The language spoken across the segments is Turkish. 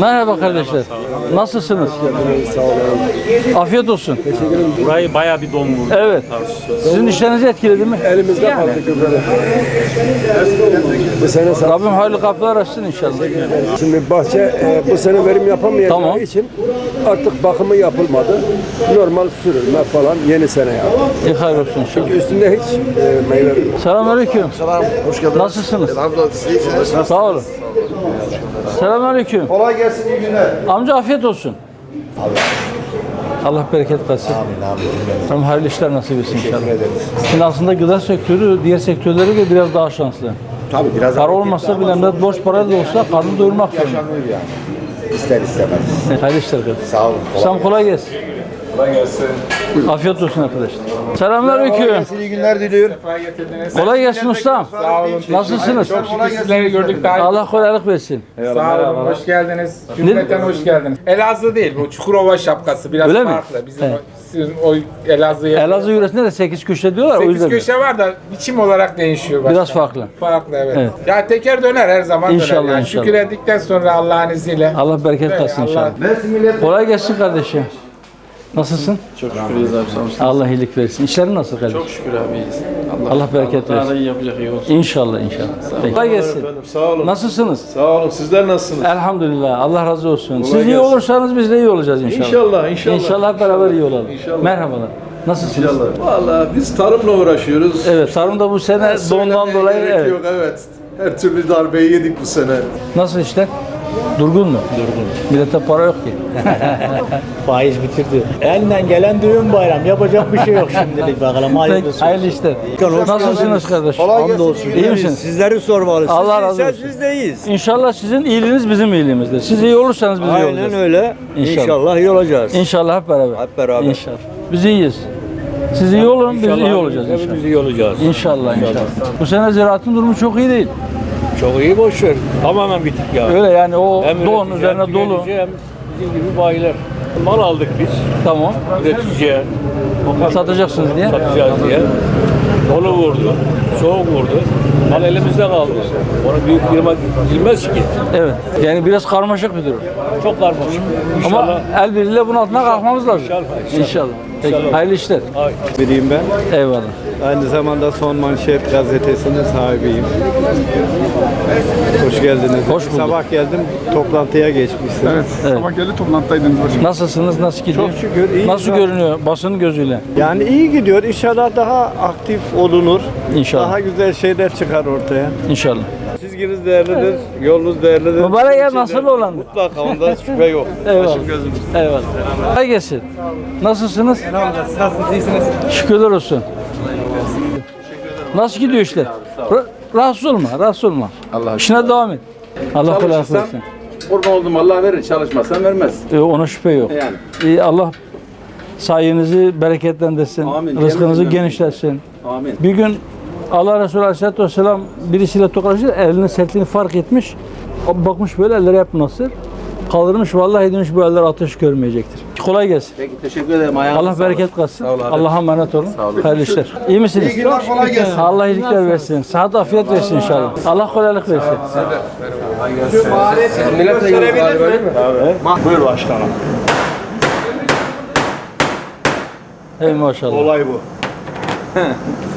Merhaba kardeşler. Nasılsınız? Afiyet olsun. Burayı bayağı bir don vurdu. Evet. Sizin işlerinizi etkiledi mi? Elimizde kaldı gübre. Bu sene sat- Rabbim hayırlı kapılar açsın inşallah. Şimdi bahçe e, bu sene verim yapamayacağı Tamam. için artık bakımı yapılmadı. Normal sürülme falan yeni sene yaptı. İyi hayır olsun inşallah. Üstünde hiç e, meyve. Selamünaleyküm. Selam, hoş geldiniz. Nasılsınız? Elhamdülillah, siz iyisiniz. Sağ olun. Selamünaleyküm. Kolay gelsin, iyi günler. Amca afiyet olsun. Allah bereket versin. Amin, amin. Rabbim hayırlı işler nasip etsin inşallah. Şimdi aslında gıda sektörü diğer sektörlere göre biraz daha şanslı. Tabii biraz Para olmasa bile millet borç para da olsa karnını doyurmak zorunda. yaşanıyor yani. İster istemez. Hayırlı işler. Sağ olun. Sam kolay gelsin. Kolay gelsin. Afiyet olsun arkadaşlar. Selamünaleyküm. iyi günler diliyorum. Kolay gelsin ustam. Sağ olun. Nasılsınız? Çok şükür sizleri gördük daha. Allah kolaylık versin. Sağ olun. Hoş geldiniz. Cümleten hoş geldiniz. Elazığ değil bu Çukurova şapkası biraz Öyle mi? farklı. Bizim Evet. sizin o Elazığ'ya. Elazığ yöresinde de 8 köşe diyorlar o 8 yüzden. köşe var da biçim olarak değişiyor. başka. Biraz farklı. Farklı evet. Evet. Ya teker döner her zaman İnşallah, döner. Yani inşallah. Şükür ettikten sonra Allah'ın izniyle. Allah bereket versin Allah- inşallah. Kolay gelsin kardeşim. Nasılsın? Çok şükür iyiyiz abi sağ. Allah iyilik versin. İşlerin nasıl kardeşim? Çok şükür abi iyiyiz. Allah bereket versin. iyi yapacak iyi olsun. İnşallah inşallah. Kolay gelsin. Efendim sağ olun. Nasılsınız? Sağ olun. Sizler nasılsınız? Elhamdülillah. Allah razı olsun. Siz iyi gelsin. olursanız biz de iyi olacağız inşallah. İnşallah, inşallah. İnşallah beraber iyi olalım. İnşallah. Merhabalar. Nasılsınız? Vallahi biz tarımla uğraşıyoruz. Evet, tarım da bu sene dondan dolayı evet. yok evet. Her türlü darbeyi yedik bu sene. Nasıl işler? Durgun mu? Durgun. Millete para yok ki. Faiz bitirdi. Elinden gelen düğün bayram. Yapacak bir şey yok şimdilik bakalım. Hayırlısı Peki, olsun. hayırlı işler. Nasılsınız kardeş? Hamdolsun. İyi misiniz? Sizleri sormalı. Siz Allah razı olsun. Biz de iyiyiz. İnşallah sizin iyiliğiniz bizim iyiliğimizdir. Siz iyi olursanız biz iyi Aynen olacağız. öyle. İnşallah. İnşallah, iyi olacağız. İnşallah hep beraber. Hep beraber. İnşallah. Biz iyiyiz. Siz iyi olun, biz iyi olacağız inşallah. iyi olacağız. İnşallah inşallah. Bu sene ziraatın durumu çok iyi değil. Çok iyi boş ver. Tamamen bitik ya. Öyle yani o Hem don üretici, üzerine hem dolu. tüketici, Hem bizim gibi bayiler. Mal aldık biz Tamam. üreticiye. Satacaksınız diye. Satacağız diye. Dolu vurdu. Soğuk vurdu. Mal elimizde kaldı. Onu büyük firma bilmez ki. Evet. Yani biraz karmaşık bir durum. Çok karmaşık. Ama İnşallah. el birliğiyle bunun altına kalkmamız lazım. İnşallah, İnşallah. Peki, hayırlı işler. biriyim ben. Eyvallah. Aynı zamanda Son Manşet gazetesinin sahibiyim. Hoş geldiniz. Hoş bulduk. Sabah geldim, toplantıya geçmişsiniz. Evet. geldi toplantıdaydınız başım. Nasılsınız? Nasıl gidiyor? Çok şükür iyi. Nasıl görünüyor basın gözüyle? Yani iyi gidiyor. İnşallah daha aktif olunur. İnşallah. Daha güzel şeyler çıkar ortaya. İnşallah. Çizginiz değerlidir, yolunuz değerlidir. Mübarek nasıl olan? Mutlaka onda şüphe yok. Eyvallah. Eyvallah. Kolay gelsin. Nasılsınız? Nasılsınız? iyisiniz? Şükürler olsun. Nasıl gidiyor işler? Ra- rahatsız olma, rahatsız olma. Allah İşine devam et. Allah kolaylık versin. Kurban oldum Allah verir. Çalışmazsan vermez. Ee, ona şüphe yok. Yani. Ee, Allah sayenizi bereketlendirsin. Amin. Rızkınızı Cemil genişletsin. Amin. Bir gün Allah Resulü Aleyhisselatü Vesselam birisiyle tokalaştı. Elinin sertliğini fark etmiş. O Bakmış böyle elleri hep nasır. Kaldırmış vallahi demiş bu eller ateş görmeyecektir. Kolay gelsin. Peki teşekkür ederim. Ayağınıza Allah bereket katsın. Allah'a emanet olun. Hayırlı işler. İyi misiniz? İyi günler, kolay gelsin. Allah iyilikler versin. Sıhhat afiyet versin inşallah. Allah kolaylık versin. Milletvekili galiba değil mi? Buyur başkanım. Ey maşallah. Olay bu.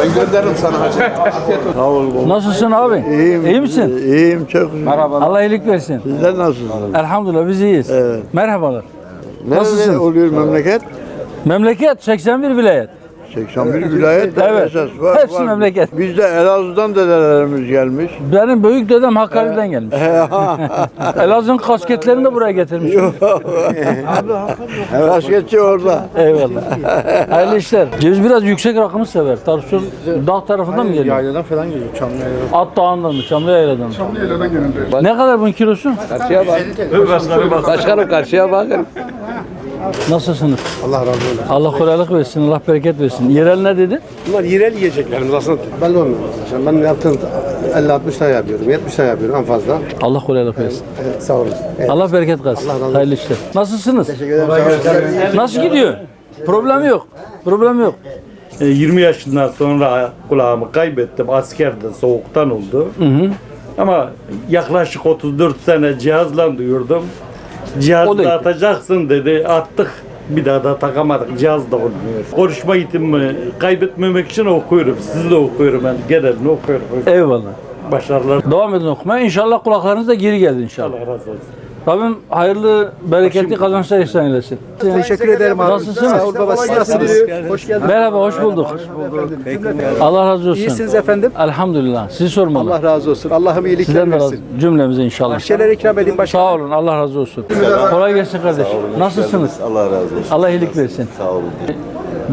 Ben gönderirim sana hacı. Nasılsın abi? İyiyim. İyi misin? İyiyim çok. Merhaba. Allah iyilik versin. Sizler nasılsınız? Elhamdülillah biz iyiyiz. Merhabalar. Nasılsınız? oluyor memleket? Memleket 81 vilayet. 81 vilayet de Evet. esas var. Hepsi var. memleket. Bizde Elazığ'dan dedelerimiz gelmiş. Benim büyük dedem Hakkari'den gelmiş. Elazığ'ın kasketlerini de buraya getirmiş. Basketçi orada. Eyvallah. Hayırlı işler. Ceviz biraz yüksek rakımı sever. Tarsus dağ tarafından mı geliyor? Yayladan falan geliyor. Çamlı yayladan. At dağından mı? Çamlı yayladan mı? Ne kadar bunun kilosu? Başkanım karşıya bakın. Nasılsınız? Allah razı olsun. Allah kolaylık versin, Allah bereket versin. Yerel ne dedi? Bunlar yerel yiyeceklerimiz aslında. Belli olmuyor. Şimdi ben yaptığım 50-60 tane yapıyorum. 70 tane yapıyorum en fazla. Allah kolaylık versin. Evet, sağ olun. Evet. Allah bereket versin. Hayırlı işler. Nasılsınız? Nasıl gidiyor? Problem yok. Problem yok. E, 20 yaşından sonra kulağımı kaybettim. Askerde soğuktan oldu. Ama yaklaşık 34 sene cihazla duyurdum. O da atacaksın dedi. Attık. Bir daha da takamadık. Cihaz da olmuyor. Konuşma eğitimimi kaybetmemek için okuyorum. Sizi de okuyorum ben. Genelini okuyorum. Eyvallah. Başarılar. Devam edin okumaya. İnşallah kulaklarınız da geri geldi inşallah. Allah razı olsun. Rabbim hayırlı, bereketli kazançlar ihsan eylesin. Teşekkür ederim abi. Nasılsınız? Sağ ol baba. Siz nasılsınız? Hoş geldiniz. Merhaba, hoş bulduk. Allah razı olsun. İyisiniz efendim. Elhamdülillah. Sizi sormalı. Allah razı olsun. Allah'ım iyilikler Sizden de razı. versin. Cümlemize inşallah. Şeyler ikram edin başkanım. Sağ olun. Allah razı olsun. Kolay gelsin kardeşim. Nasılsınız? Allah razı olsun. Allah iyilik versin. Sağ olun.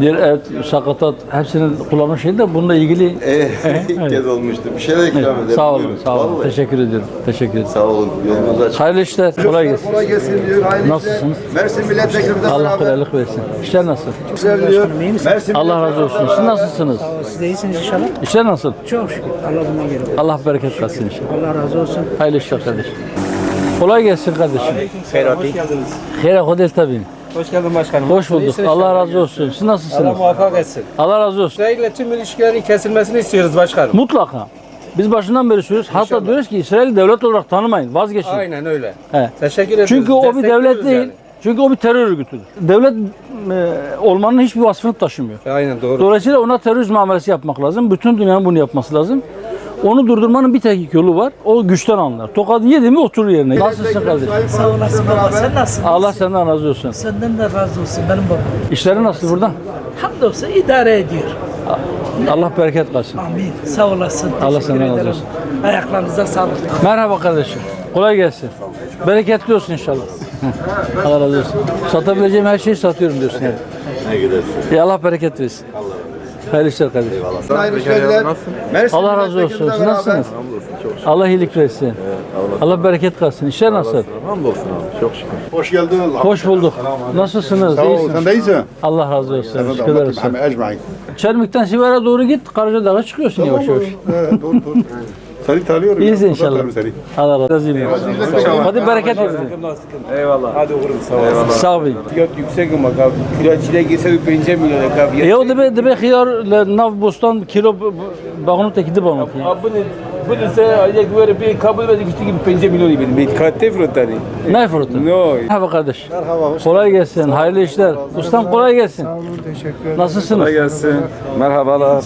Diğer et, sakatat hepsinin kullanma şeyi de bununla ilgili İlk kez olmuştu. Bir şeyler ikram ederim. sağ olun, Buyurun. sağ olun. Vallahi. Teşekkür ediyorum. Teşekkür ederim. Sağ olun. Yolunuz açık. Hayırlı işler. Kolay gelsin. Kolay gelsin diyor. Hayırlı Nasılsınız? işler. Mersin milletvekilimizle Allah beraber. kolaylık versin. İşler nasıl? Güzel diyor. Mersin Allah razı olsun. Siz nasılsınız? Siz de iyisiniz inşallah. İşler nasıl? Çok şükür. Allah bundan geri. Allah bereket versin inşallah. Allah razı olsun. Hayırlı işler kardeşim. Kolay gelsin kardeşim. Ferhat'i. Hayır, hodel tabii. Hoş geldin başkanım. Hoş bulduk. Allah razı olsun. Siz nasılsınız? muvaffak etsin. Allah razı olsun. İsrail'le tüm ilişkilerin kesilmesini istiyoruz başkanım. Mutlaka. Biz başından beri söylüyoruz. Hatta diyoruz ki İsrail devlet olarak tanımayın. Vazgeçin. Aynen öyle. He. Teşekkür ediyoruz. Çünkü o bir devlet değil. yani. Çünkü o bir terör örgütüdür. Devlet e, olmanın hiçbir vasfını taşımıyor. Aynen doğru. Dolayısıyla ona terörist muamelesi yapmak lazım. Bütün dünyanın bunu yapması lazım. Onu durdurmanın bir tek yolu var. O güçten anlar. Tokadı yedi mi oturur yerine. Nasılsın kardeşim? Sağ olasın baba. Sen nasılsın? Allah senden razı olsun. Senden de razı olsun benim babam. İşleri nasıl burada? Hamdolsun idare ediyor. Allah bereket versin. Amin. Sağ olasın. Allah Teşekkür senden razı ederim. olsun. Ayaklarınıza sağlık. Merhaba kardeşim. Kolay gelsin. Bereketli olsun inşallah. Allah razı olsun. Satabileceğim her şeyi satıyorum diyorsun yani. Ne gidersin. Ya Allah bereket versin. Hayırlı işler kardeşim. Hayırlı işler. Mersin Allah razı olsun. Siz nasılsınız? Allah iyilik versin. Allah bereket versin. İşler nasıl? Hamdolsun abi. Çok şükür. Hoş geldin Allah. Hoş bulduk. Nasılsınız? Sağ ol. Sen de iyisin. Allah razı olsun. Olsun. ecmain. Çelmik'ten Siver'e doğru git. Karaca Dağ'a çıkıyorsun yavaş yavaş. Evet, doğru doğru. Seni tanıyorum. İyiyiz ya, inşallah. tanıyorum Seni. Allah razı olsun. Hadi bereket versin. Eyvallah. Hadi okurum sağ ol. Sağ olun. Fiyat yüksek ama abi. Kilo çile gitse 5 milyon abi. Ya o debe debe le nav bostan kilo bağını tekidi bağını. Abi bunu bunu sen ayak böyle bir kabul edip işte gibi 5 milyon benim. Bir katte frontani. Ne fırtın? No. Merhaba kardeş. Kolay gelsin. Hayırlı işler. Ustam kolay gelsin. Nasılsınız? gelsin. Merhabalar.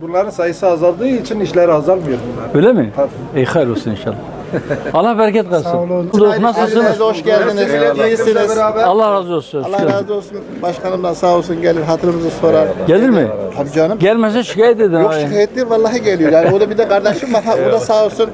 Bunların sayısı azaldığı için işler azalmıyor bunlar. Öyle mi? İyi hayır olsun inşallah. Allah bereket versin. Sağ olun. Nasılsınız? Hoş geldiniz. İyisiniz. Allah razı olsun. Allah razı olsun. Başkanım da sağ olsun gelir hatırımızı sorar. Gelir mi? Tabii canım. Gelmese şikayet edin. Yok şikayet değil vallahi geliyor. Yani o da bir de kardeşim var. O da sağ olsun.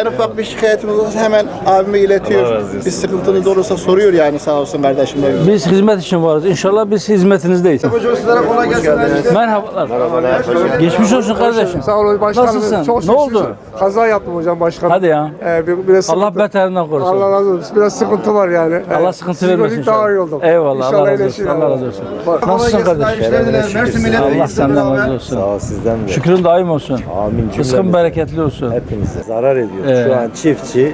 En ufak bir şikayetimiz olursa hemen abime iletiyor. Bir sıkıntınız olursa soruyor yani sağ olsun kardeşim benim. Biz hizmet için varız. İnşallah biz hizmetinizdeyiz. Hocam sizlere kolay gelsin. Merhabalar. Geçmiş olsun kardeşim. Sağ olun başkanım. Nasılsın? Çok Ne oldu? Kaza yaptım hocam başkanım. Hadi ya. Ee, bir- biraz Allah sıkıntı. beterinden korusun. Allah razı olsun. Biraz sıkıntı var yani. Allah sıkıntı siz vermesin gördük daha iyi inşallah. oldum. Eyvallah. Allah İnşallah razı olsun. Allah Allah. razı olsun. Nasılsın kardeşim? Mersin Allah senden razı olsun. Sağ ol sizden de. Şükrün daim olsun. Amin Rızkın bereketli olsun. Hepinize zarar ediyor. Ee. Şu an çiftçi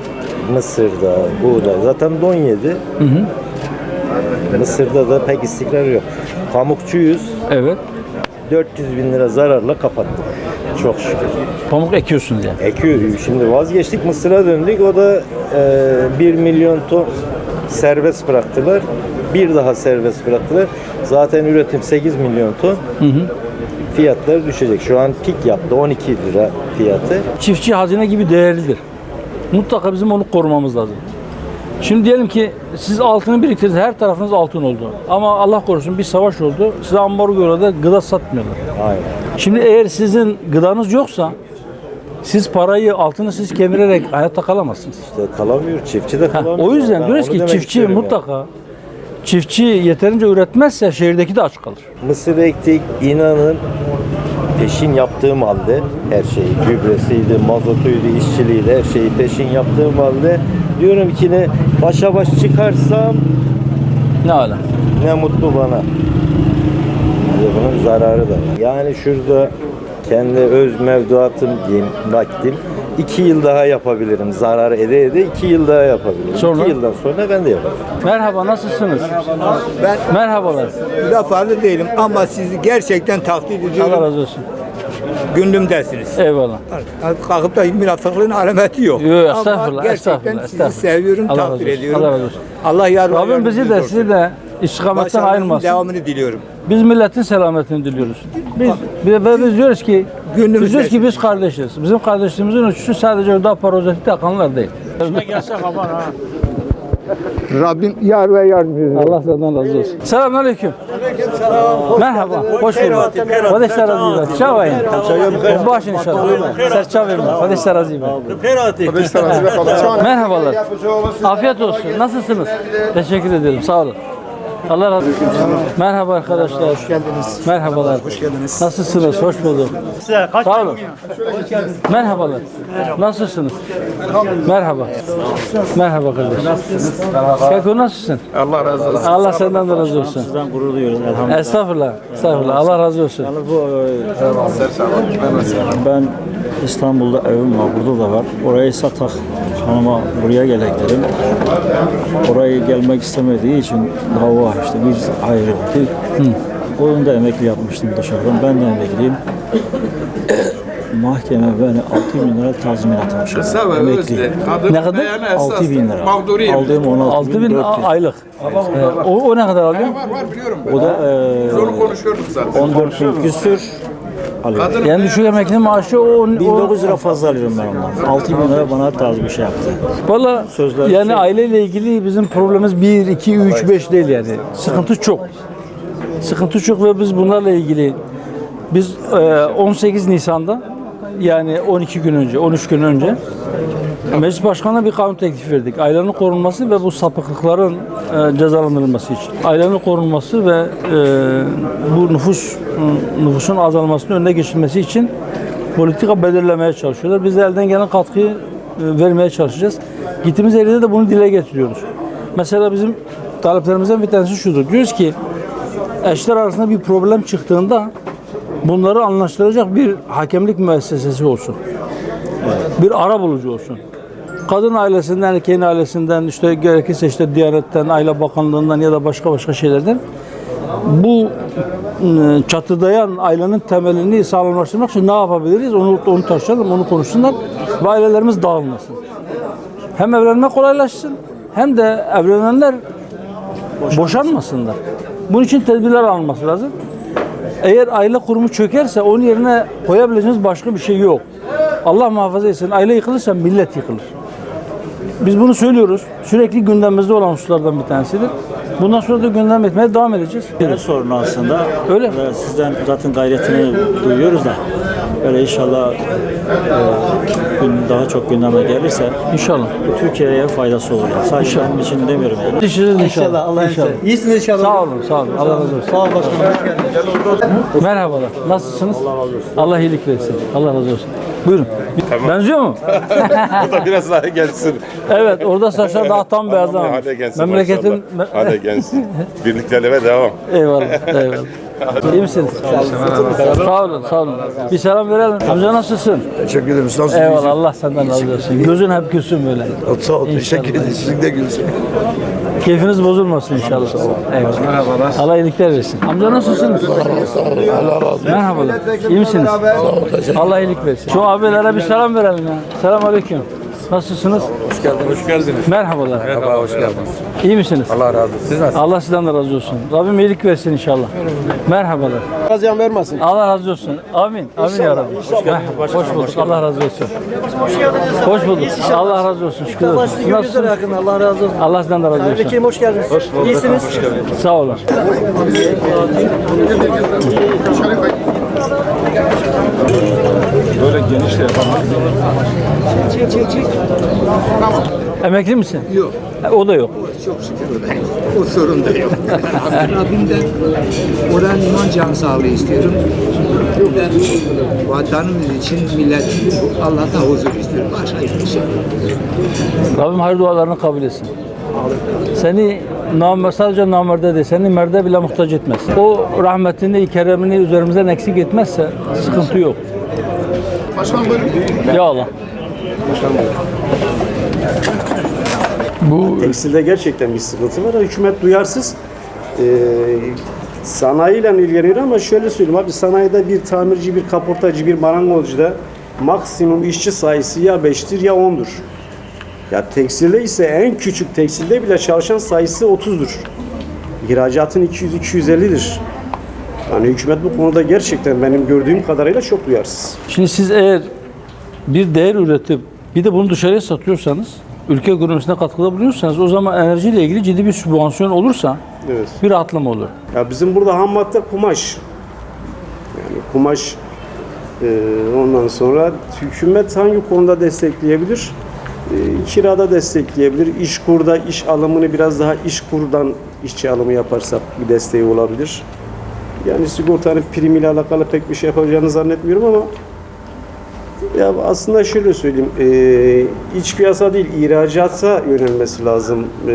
Mısır'da, buğday zaten don yedi. Mısır'da da pek istikrar yok. Pamukçuyuz. Evet. 400 bin lira zararla kapattık. Çok şükür. Pamuk ekiyorsunuz yani. Ekiyor. Şimdi vazgeçtik Mısır'a döndük. O da e, 1 milyon ton serbest bıraktılar. Bir daha serbest bıraktılar. Zaten üretim 8 milyon ton. Fiyatlar düşecek. Şu an pik yaptı. 12 lira fiyatı. Çiftçi hazine gibi değerlidir. Mutlaka bizim onu korumamız lazım. Şimdi diyelim ki siz altını biriktirdiniz, her tarafınız altın oldu. Ama Allah korusun bir savaş oldu. Size ambargo da gıda satmıyorlar. Aynen. Şimdi eğer sizin gıdanız yoksa siz parayı, altını siz kemirerek hayatta kalamazsınız. İşte kalamıyor. Çiftçi de Ha, kalamıyor. o yüzden Ben diyoruz ki çiftçi mutlaka çiftçi yeterince üretmezse şehirdeki de aç kalır. Mısır ektik. inanın peşin yaptığım halde her şeyi gübresiydi, mazotuydu, işçiliğiydi her şeyi peşin yaptığım halde diyorum ki ne başa baş çıkarsam Ne ala. ne mutlu bana. Ve bunun zararı da var. Yani şurada kendi öz mevduatım diyeyim nakdim iki yıl daha yapabilirim. Zarar ede ede iki yıl daha yapabilirim. Sonra? İki yıldan sonra ben de yaparım. Merhaba nasılsınız? Ben Merhabalar. müdafalı değilim ama sizi gerçekten takdir Allah ediyorum. razı olsun. Gündümdesiniz. Eyvallah. Kalkıp da münafıklığın alameti yok. Yok, yok, Ama estağfurullah, gerçekten estağfurullah, sizi estağfurullah. seviyorum, Allah razı takdir olsun, ediyorum. Allah razı olsun. Allah yar ve Rabbim bizi de yardımcınız sizi olsun. de istikametten Başarınızın ayırmasın. devamını diliyorum. Biz milletin selametini diliyoruz. Biz, biz, ve biz diyoruz ki Gönlümüz biz ki biz kardeşiz. Bizim kardeşliğimizin ölçüsü sadece orada parozeti takanlar değil. Rabbim yar ve yardımcınız Allah senden razı olsun. Selamünaleyküm. Merhaba. Hoş bulduk. Kardeşler razıyım. Çavayın. Baş inşallah. Serçavim. Kardeşler razıyım. Merhabalar. Afiyet olsun. Nasılsınız? Teşekkür ederim. Sağ olun. Allah razı olsun. Merhaba arkadaşlar. Hoş geldiniz. Merhabalar. Hoş geldiniz. Nasılsınız? Hoş bulduk. Sağ olun. Merhabalar. Nasılsınız? Merhaba. Merhaba kardeşim. Nasılsınız? Keko nasılsın? Allah razı olsun. Allah senden de razı olsun. Sizden gurur duyuyoruz elhamdülillah. Estağfurullah. Estağfurullah. Allah razı olsun. Ben İstanbul'da evim var, burada da var. Orayı satak hanıma buraya gelek dedim. Orayı gelmek istemediği için dava açtı. Biz ayrıldık. Onun da emekli yapmıştım dışarıdan. Ben de emekliyim. Mahkeme beni 6 bin lira tazminat almış. Emekli. Ne kadar? 6 bin lira. Mağduriyim. Aldığım 16 6 bin bin 400. a- aylık. Ee, o, o ne kadar alıyor? Var var biliyorum. O da e, Onu konuşuyorduk zaten. 14 bin küsür alıyor. Yani düşük emekli maaşı o, o 1900 lira fazla alıyorum ben ondan. 6 bin lira bana tarz bir şey yaptı. Valla Sözler yani şey- aileyle ilgili bizim problemimiz 1, 2, 3, 5 değil yani. Sıkıntı çok. Sıkıntı çok ve biz bunlarla ilgili biz e, 18 Nisan'da yani 12 gün önce, 13 gün önce Meclis Başkanı'na bir kanun teklif verdik. Ailenin korunması ve bu sapıklıkların e, cezalandırılması için. Ailenin korunması ve e, bu nüfus nüfusun azalmasının önüne geçilmesi için politika belirlemeye çalışıyorlar. Biz de elden gelen katkıyı e, vermeye çalışacağız. Gittiğimiz yerde de bunu dile getiriyoruz. Mesela bizim taleplerimizden bir tanesi şudur. Diyoruz ki eşler arasında bir problem çıktığında bunları anlaştıracak bir hakemlik müessesesi olsun. Bir ara bulucu olsun. Kadın ailesinden, erkeğin ailesinden, işte gerekirse işte Diyanet'ten, Aile Bakanlığı'ndan ya da başka başka şeylerden bu ıı, çatıdayan ailenin temelini sağlamlaştırmak için ne yapabiliriz? Onu, onu tartışalım, onu konuşsunlar ve ailelerimiz dağılmasın. Hem evlenme kolaylaşsın hem de evlenenler boşanmasınlar. Bunun için tedbirler alınması lazım. Eğer aile kurumu çökerse onun yerine koyabileceğiniz başka bir şey yok. Allah muhafaza etsin. Aile yıkılırsa millet yıkılır. Biz bunu söylüyoruz. Sürekli gündemimizde olan hususlardan bir tanesidir. Bundan sonra da gündem etmeye devam edeceğiz. Ne sorunu aslında? Öyle. Sizden zaten gayretini duyuyoruz da. Böyle inşallah e, gün, daha çok gündeme gelirse İnşallah. Türkiye'ye faydası olur. Yani. Sadece benim için demiyorum yani. Yetişiriz inşallah. Allah inşallah. İyisiniz inşallah. Sağ olun, sağ olun. Allah razı olsun. Sağ ol başkanım. Hoş geldiniz. Merhabalar. Nasılsınız? Allah razı olsun. Allah iyilik versin. Allah razı olsun. Buyurun. Benziyor mu? Bu da biraz daha gelsin. evet, orada saçlar daha tam beyazlamış. Hadi gelsin Memleketin. Hadi gelsin. Birliklerine devam. Eyvallah, eyvallah. İyi misiniz? Sağ olun, sağ olun. Bir selam verelim. Amca nasılsın? Teşekkür ederim. Nasılsınız? Eyvallah, Allah senden razı olsun. Gözün hep gülsün böyle. Sağ ol. Teşekkür ederim. Sizin de gülsün. Keyfiniz bozulmasın inşallah. Eyvallah. Merhabalar. Allah iyilikler versin. Amca nasılsınız? Allah razı olsun. Merhabalar. İyi misiniz? Allah iyilik versin. Şu abilere bir selam verelim ya. Selam aleyküm. Nasılsınız? Hoş geldiniz. Hoş geldiniz. Merhabalar. Merhaba, hoş geldiniz. İyi misiniz? Allah razı olsun. Siz nasılsınız? Allah sizden de razı olsun. Rabbim iyilik versin inşallah. Merhabalar. Razıyan vermesin. Allah razı olsun. Amin. Amin ya Rabbi. Merhaba. Hoş bulduk. Allah razı olsun. Hoş bulduk. Allah razı olsun. Şükür olsun. Nasılsın? Allah razı olsun. Allah sizden de razı olsun. hoş geldiniz. Hoş bulduk. İyisiniz. Sağ olun. Böyle geniş de yapalım. Emekli misin? Yok. O da yok. Çok şükür o da yok. O sorun da yok. Rabbimden oran iman can sağlığı istiyorum. Ben vatanımız için millet Allah'tan huzur istiyorum. Başka hiçbir şey yok. Rabbim hayır dualarını kabul etsin. Seni namer, sadece namerde değil, seni merde bile muhtaç etmez. O rahmetini, keremini üzerimizden eksik etmezse sıkıntı yok. Başkanım buyurun. Ya Allah. Bu Tekstilde gerçekten bir sıkıntı var. Hükümet duyarsız. Ee, sanayiyle ilgileniyor ama şöyle söyleyeyim abi sanayide bir tamirci, bir kaportacı, bir marangozcuda maksimum işçi sayısı ya 5'tir ya 10'dur. Ya tekstilde ise en küçük tekstilde bile çalışan sayısı 30'dur. İhracatın 200-250'dir. Yani hükümet bu konuda gerçekten benim gördüğüm kadarıyla çok duyarsız. Şimdi siz eğer bir değer üretip bir de bunu dışarıya satıyorsanız, ülke ekonomisine katkıda bulunuyorsanız o zaman enerjiyle ilgili ciddi bir sübvansiyon olursa Evet. bir rahatlama olur. Ya bizim burada ham madde kumaş. Yani kumaş e, ondan sonra hükümet hangi konuda destekleyebilir? E, kirada destekleyebilir. İş kurda iş alımını biraz daha iş kurdan işçi alımı yaparsak bir desteği olabilir. Yani sigortanın primiyle alakalı pek bir şey yapacağını zannetmiyorum ama ya aslında şöyle söyleyeyim, e, iç piyasa değil, ihracata yönelmesi lazım e,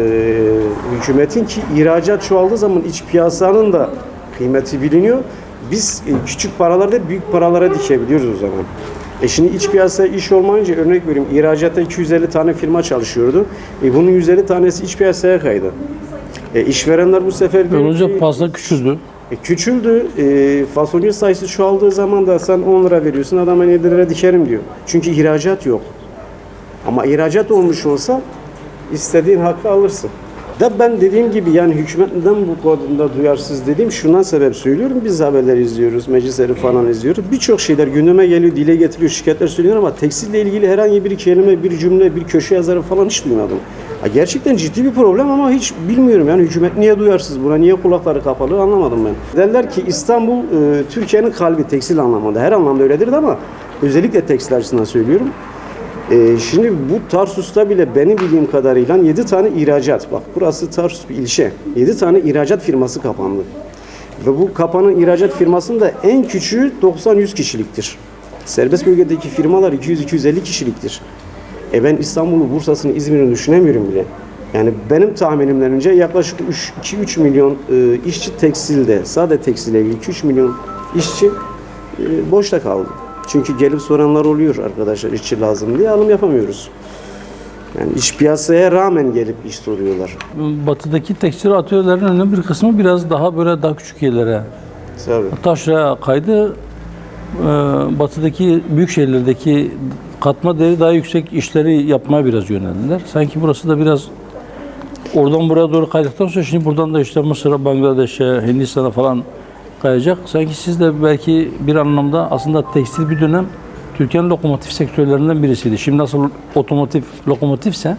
hükümetin ki ihracat çoğaldığı zaman iç piyasanın da kıymeti biliniyor. Biz e, küçük paralarda büyük paralara dikebiliyoruz o zaman. E şimdi iç piyasa iş olmayınca örnek vereyim, ihracatta 250 tane firma çalışıyordu. E bunun 150 tanesi iç piyasaya kaydı. E işverenler bu sefer ki- pasta küçüldü. E, küçüldü. E, fasulye sayısı çoğaldığı zaman da sen 10 lira veriyorsun. Adama 7 lira dikerim diyor. Çünkü ihracat yok. Ama ihracat olmuş olsa istediğin hakkı alırsın. Da ben dediğim gibi yani hükümet neden bu konuda duyarsız dediğim şundan sebep söylüyorum. Biz haberler izliyoruz, meclisleri falan izliyoruz. Birçok şeyler gündeme geliyor, dile getiriyor, şikayetler söylüyor ama tekstille ilgili herhangi bir kelime, bir cümle, bir köşe yazarı falan hiç duymadım. Ha, gerçekten ciddi bir problem ama hiç bilmiyorum yani hükümet niye duyarsız buna, niye kulakları kapalı anlamadım ben. Derler ki İstanbul e, Türkiye'nin kalbi tekstil anlamında. Her anlamda öyledir ama özellikle tekstil açısından söylüyorum. Ee, şimdi bu Tarsus'ta bile benim bildiğim kadarıyla 7 tane ihracat. Bak burası Tarsus bir ilçe. 7 tane ihracat firması kapandı. Ve bu kapanan ihracat firmasının da en küçüğü 90-100 kişiliktir. Serbest bölgedeki firmalar 200-250 kişiliktir. E ben İstanbul'u, Bursa'sını, İzmir'i düşünemiyorum bile. Yani benim tahminimden önce yaklaşık 2-3 milyon e, işçi tekstilde, sadece tekstile ilgili 2-3 milyon işçi e, boşta kaldı. Çünkü gelip soranlar oluyor arkadaşlar işçi lazım diye alım yapamıyoruz. Yani iş piyasaya rağmen gelip iş soruyorlar. Batıdaki tekstil atölyelerin önemli bir kısmı biraz daha böyle daha küçük yerlere, Tabii. taşraya kaydı. Ee, batıdaki büyük şehirlerdeki katma değeri daha yüksek işleri yapmaya biraz yöneldiler. Sanki burası da biraz oradan buraya doğru kaydıktan sonra şimdi buradan da işte Mısır'a, Bangladeş'e, Hindistan'a falan kayacak. Sanki siz de belki bir anlamda aslında tekstil bir dönem Türkiye'nin lokomotif sektörlerinden birisiydi. Şimdi nasıl otomotiv lokomotifse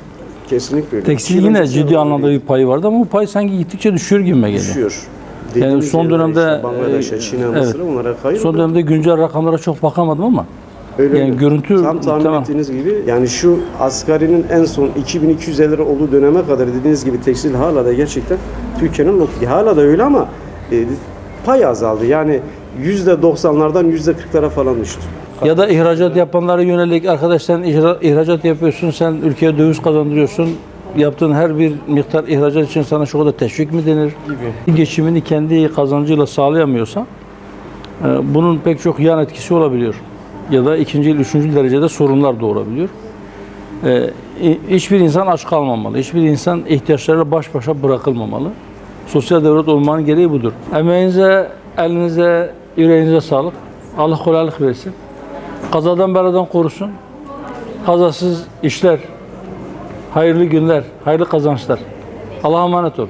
Kesinlikle öyle. tekstil yine ciddi anlamda bir payı vardı ama bu pay sanki gittikçe düşüyor gibime geliyor. düşüyor. Yani Dediğimiz son yerlere dönemde işte Bangladeş'e, e, Çin'e, evet. Mısır'a onlara kayıyor. Son dönemde güncel rakamlara çok bakamadım ama Öyle yani mi? görüntü Tam tahmin tamam. ettiğiniz gibi yani şu asgarinin en son 2250 lira olduğu döneme kadar dediğiniz gibi tekstil hala da gerçekten Türkiye'nin hala da öyle ama e, pay azaldı. Yani %90'lardan %40'lara falan düştü. Ya da ihracat yapanlara yönelik arkadaş sen ihra- ihracat yapıyorsun, sen ülkeye döviz kazandırıyorsun. Yaptığın her bir miktar ihracat için sana şu kadar teşvik mi denir? Gibi. Geçimini kendi kazancıyla sağlayamıyorsa e, bunun pek çok yan etkisi olabiliyor. Ya da ikinci, üçüncü derecede sorunlar doğurabiliyor. E, hi- hiçbir insan aç kalmamalı. Hiçbir insan ihtiyaçlarıyla baş başa bırakılmamalı. Sosyal devlet olmanın gereği budur. Emeğinize, elinize, yüreğinize sağlık. Allah kolaylık versin. Kazadan beladan korusun. Kazasız işler, hayırlı günler, hayırlı kazançlar. Allah'a emanet olun.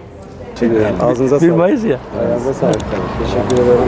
Ağzınıza Bir sağlık. Mayıs ya. Ayağınıza sağlık. Teşekkür ederim.